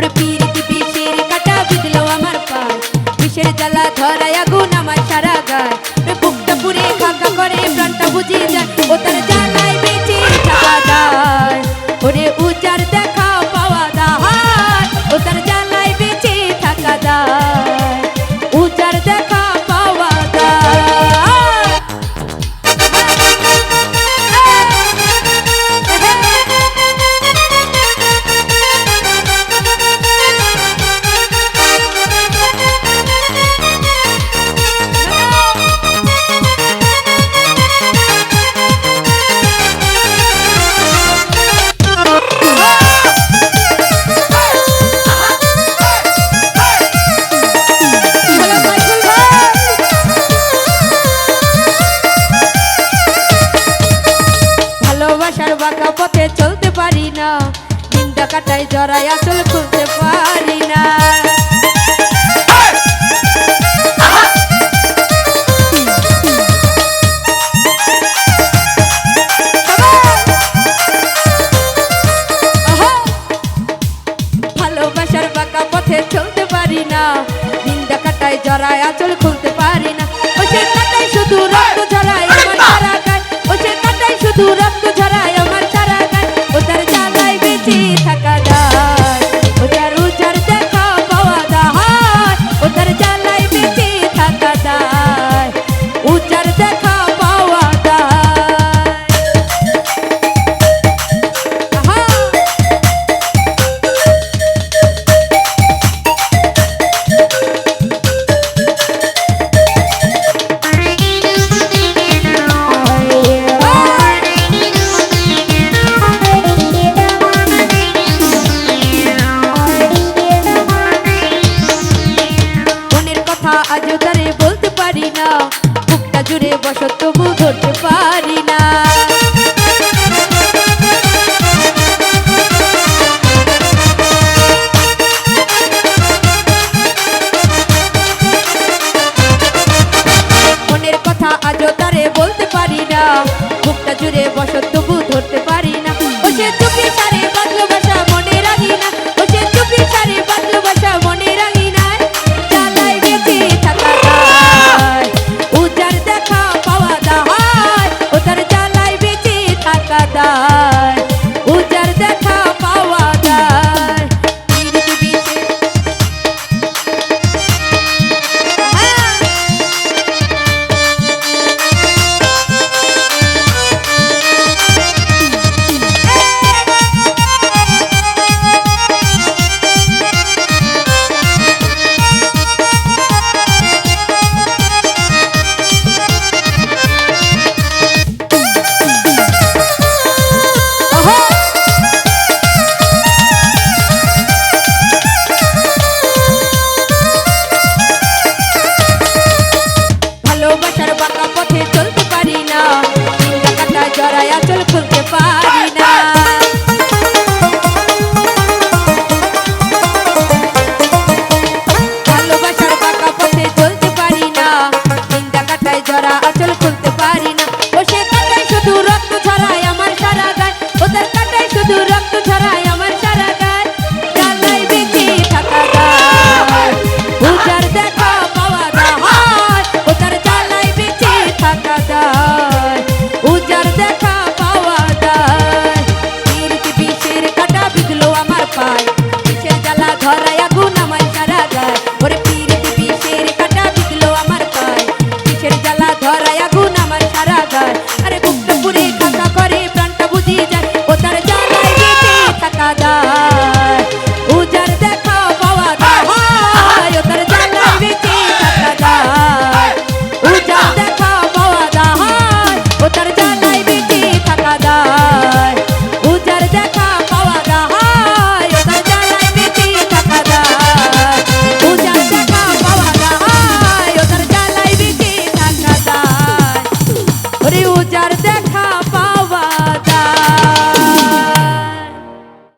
ওটা পিরিতি বাঁকা পথে চলতে পারি না। নিন্দা কাটায় জড়ায় আসল খুলতে পারি না। ভালোবাসার বাঁকা পথে চলতে পারি না। নিন্দা কাটায় জড়ায় আচল খুলতে পারি না। ওই সে শুধু রায় আজও তারে বলতে পারি না। বুকটা জুড়ে বসত তবু ধরতে পারি না। মনের কথা আজও তারে বলতে পারি না। বুকটা জুড়ে বসত তবু papá.